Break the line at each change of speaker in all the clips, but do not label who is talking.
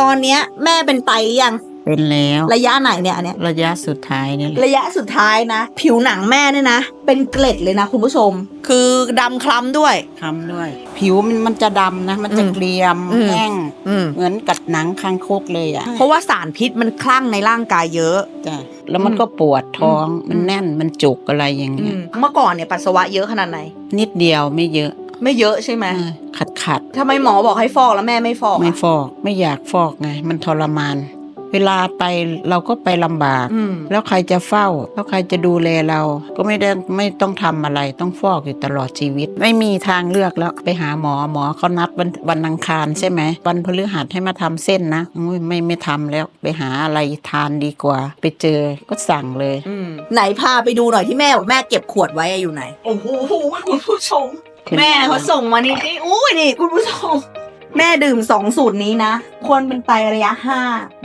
ตอนเนี้ย แม่เป็นไตหรือยัง
เป็นแล้ว
ระยะไหนเนี่ยอันเนี้ย
ระยะสุดท้ายนี่แหละ
ระยะสุดท้ายนะ ผิวหนังแม่เนี่ยนะ เป็นเกล็ดเลยนะคุณผู้ชม คือดำคล้ำด้วย
ทำด้วย ผิวมันมันจะดำนะ มันจะ
อืม
เกรียม
อืม
แห้ง
อืม
เหมือนกัดหนังคางคกเลยอะ
เพราะว่าสารพิษมันคลั่งในร่างกายเยอะ
จ้ะแล้วมันก็ปวดท้อง
อืม
มันแน่นมันจุกอะไรอย่าง
อื
เงี้ย
มเมื่อก่อนเนี่ยปัสสาวะเยอะขนาดไหน
นิดเดียวไม่เยอะ
ไม่เยอะใช่ไหม
เออขัดขัด
ทำไมหมอบอกให้ฟอกแล้วแม่ไม่ฟอก
ๆไม่
อะ
ฟอกไม่อยากฟอกไง มันทรมาน เวลาไปเราก็ไปลำบาก
อืม
แล้วใครจะเฝ้า แล้วใครจะดูแลเรา ก็ไม่ได้ไม่ต้องทำอะไรต้องฟอกอยู่ตลอดชีวิต ไม่มีทางเลือกแล้วไปหาหมอหมอเขานัดวันวันอังคารใช่ไหมวันพฤหัสให้มาทำเส้นนะอุ้ยไม่ไม่ทำแล้วไปหาอะไรทานดีกว่า ไปเจอก็สั่งเลย
อืมไหนพาไปดูหน่อยที่แม่บอกแม่เก็บขวดไว้อะอยู่ไหนโอ้โหคุณผู้ชม แม่เขาส่งมานี่นี่อุ้ยนี่คุณผู้ชม แม่ดื่มสองสูตรนี้นะคนเป็นไตระยะห้า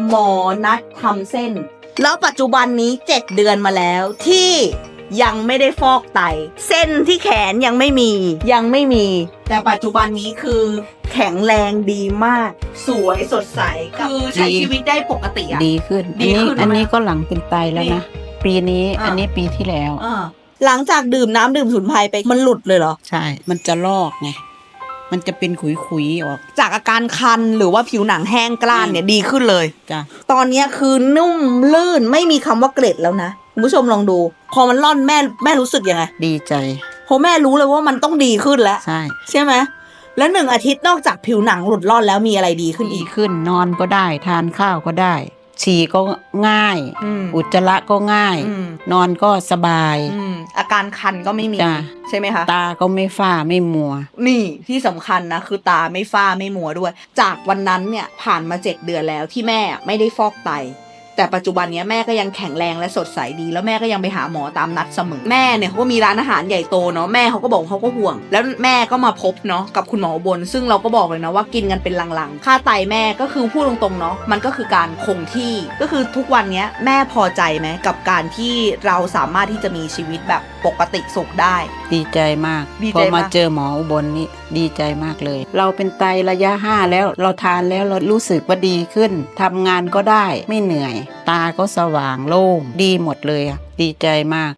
หมอนัดทำเส้น แล้วปัจจุบันนี้เจ็ดเดือนมาแล้วที่ยังไม่ได้ฟอกไต เส้นที่แขนยังไม่มี ยังไม่มี แต่ปัจจุบันนี้คือ แข็งแรงดีมาก สวยสดใสคือใช้
ดี
ชีวิตได้ปกติอะ
ดีขึ้น
ดี
อันนี้
ขึ้น
อันนี้
ไหม
ก็หลังเป็นไตแล้วนะ ปีนี้
อะ
อันนี้ปีที่แล้ว
อ่า หลังจากดื่มน้ำดื่มสมุนไพรไปมันหลุดเลยเหรอ
ใช่ มันจะลอกไง มันจะเป็นขุยๆออก
จากอาการคันหรือว่าผิวหนังแห้งกร้านเนี่ยดีขึ้นเลย
จ้ะ
ตอนเนี้ยคือนุ่มลื่นไม่มีคำว่าเกล็ดแล้วนะคุณผู้ชมลองดู พอมันร่อนแม่แม่รู้สึกยังไง
ดีใจ
เพราะแม่รู้เลยว่ามันต้องดีขึ้นแล้ว
ใช่
ใช่ไหมแล้วหนึ่งอาทิตย์นอกจากผิวหนังหลุดร่อนแล้วมีอะไรดีขึ้น
ดี
อีก
ขึ้นนอนก็ได้ ทานข้าวก็ได้ ฉี่ก็ง่าย
อืม
อุจจาระก็ง่าย
อืม
นอนก็สบาย
อืมอาการคันก็ไม่มี
จ้ะ
ใช่ไหมคะ
ตาก็ไม่ฝ้าไม่มัว
นี่ที่สำคัญนะ คือตาไม่ฝ้าไม่มัวด้วย จากวันนั้นเนี่ยผ่านมาเจ็ดเดือนแล้วที่แม่ไม่ได้ฟอกไต แต่ปัจจุบันเนี้ยแม่ก็ยังแข็งแรงและสดใสดี แล้วแม่ก็ยังไปหาหมอตามนัดเสมอแม่เนี่ยเขาก็มีร้านอาหารใหญ่โตเนาะแม่เขาก็บอกเขาก็ห่วง แล้วแม่ก็มาพบเนาะกับคุณหมออุบน ซึ่งเราก็บอกเลยนะว่ากินกันเป็นลังๆ ค่าไตแม่ก็คือพูดตรงๆเนาะมันก็คือการคงที่ก็คือทุกวันเนี้ยแม่พอใจไหมกับการที่เราสามารถที่จะมีชีวิตแบบปกติสุขได้
ดีใจมาก
ดีใจ
พอมามา
ก
เจอหมออุบลนี่ดีใจมากเลย เราเป็นไตระยะห้าแล้วเราทานแล้วเรารู้สึกว่าดีขึ้นทำงานก็ได้ไม่เหนื่อยตาก็สว่างโล่งดีหมดเลยอะดีใจมาก